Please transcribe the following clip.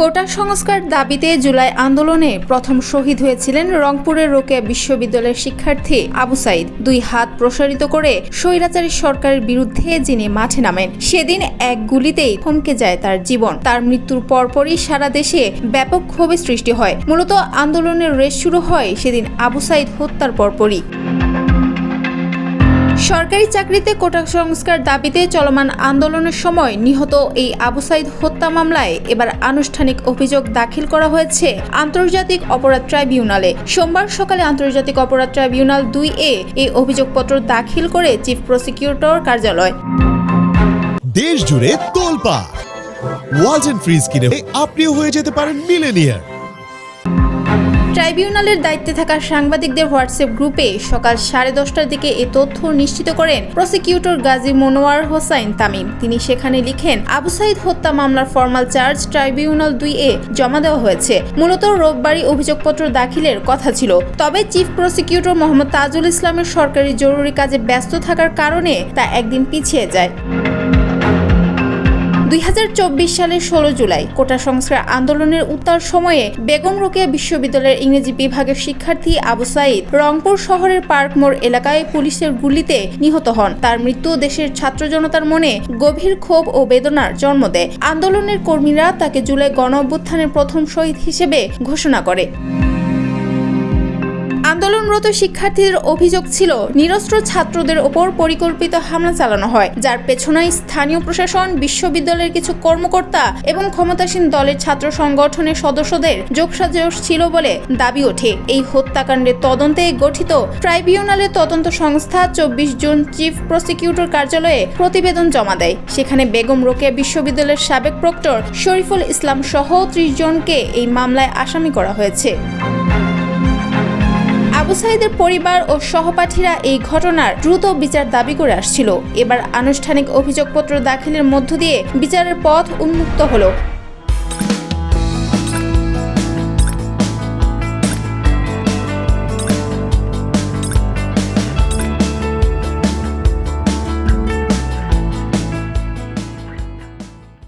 কোটা সংস্কার দাবিতে জুলাই আন্দোলনে প্রথম শহীদ হয়েছিলেন রংপুরের রোকেয়া বিশ্ববিদ্যালয়ের শিক্ষার্থী আবু সাইদ। দুই হাত প্রসারিত করে স্বৈরাচারী সরকারের বিরুদ্ধে যিনি মাঠে নামেন, সেদিন এক গুলিতেই থমকে যায় তার জীবন। তার মৃত্যুর পরপরই সারা দেশে ব্যাপক ক্ষোভের সৃষ্টি হয়। মূলত আন্দোলনের রেশ শুরু হয় সেদিন আবু সাইদ হত্যার পরপরই। সরকারি চাকরিতে কোটা সংস্কার দাবিতে চলমান আন্দোলনের সময় নিহত এই আবু সাইদ হত্যা মামলায় এবার আনুষ্ঠানিক অভিযোগ দাখিল করা হয়েছে আন্তর্জাতিক অপরাধ ট্রাইব্যুনালে। সোমবার সকালে আন্তর্জাতিক অপরাধ ট্রাইব্যুনাল দুই এ এই অভিযোগপত্র দাখিল করে চিফ প্রসিকিউটর কার্যালয়। দেশ জুড়ে তোলপা ওয়ালটন ফ্রিজ কিনে আপনিও হয়ে যেতে পারেন মিলেনিয়ার। ট্রাইব্যুনালের দায়িত্বে থাকা সাংবাদিকদের হোয়াটসঅ্যাপ গ্রুপে সকাল সাড়ে দশটার দিকে এ তথ্য নিশ্চিত করেন প্রসিকিউটর গাজী মনোয়ার হোসাইন তামিম। তিনি সেখানে লিখেন, আবু সাইদ হত্যা মামলার ফর্মাল চার্জ ট্রাইব্যুনাল দুই এ জমা দেওয়া হয়েছে। মূলত রোববারই অভিযোগপত্র দাখিলের কথা ছিল। তবে চিফ প্রসিকিউটর মোহাম্মদ তাজুল ইসলামের সরকারি জরুরি কাজে ব্যস্ত থাকার কারণে তা একদিন পিছিয়ে যায়। দুই হাজার চব্বিশ সালের ষোলো জুলাই কোটা সংস্কার আন্দোলনের উত্তাল সময়ে বেগম রোকেয়া বিশ্ববিদ্যালয়ের ইংরেজি বিভাগের শিক্ষার্থী আবু সাইদ রংপুর শহরের পার্ক মোড় এলাকায় পুলিশের গুলিতে নিহত হন। তার মৃত্যু দেশের ছাত্র জনতার মনে গভীর ক্ষোভ ও বেদনার জন্ম দেয়। আন্দোলনের কর্মীরা তাকে জুলাই গণ অভ্যুত্থানের প্রথম শহীদ হিসেবে ঘোষণা করে। আন্দোলনরত শিক্ষার্থীদের অভিযোগ ছিল, নিরস্ত্র ছাত্রদের ওপর পরিকল্পিত হামলা চালানো হয়। যার পেছনে স্থানীয় প্রশাসন, বিশ্ববিদ্যালয়ের কিছু কর্মকর্তা এবং ক্ষমতাসীন দলের ছাত্র সংগঠনের সদস্যদের যোগসাজশ ছিল বলে দাবি ওঠে। এই হত্যাকাণ্ডের তদন্তে গঠিত ট্রাইব্যুনালের তদন্ত সংস্থা চব্বিশ জুন চিফ প্রসিকিউটর কার্যালয়ে প্রতিবেদন জমা দেয়। সেখানে বেগম রোকেয়া বিশ্ববিদ্যালয়ের সাবেক প্রক্টর শরীফুল ইসলাম সহ ত্রিশ জনকে এই মামলায় আসামি করা হয়েছে। আবু সাইদের পরিবার ও সহপাঠীরা এই ঘটনার দ্রুত বিচার দাবি করে আসছিল। এবার আনুষ্ঠানিক অভিযোগপত্র দাখিলের মধ্য দিয়ে বিচারের পথ উন্মুক্ত হলো।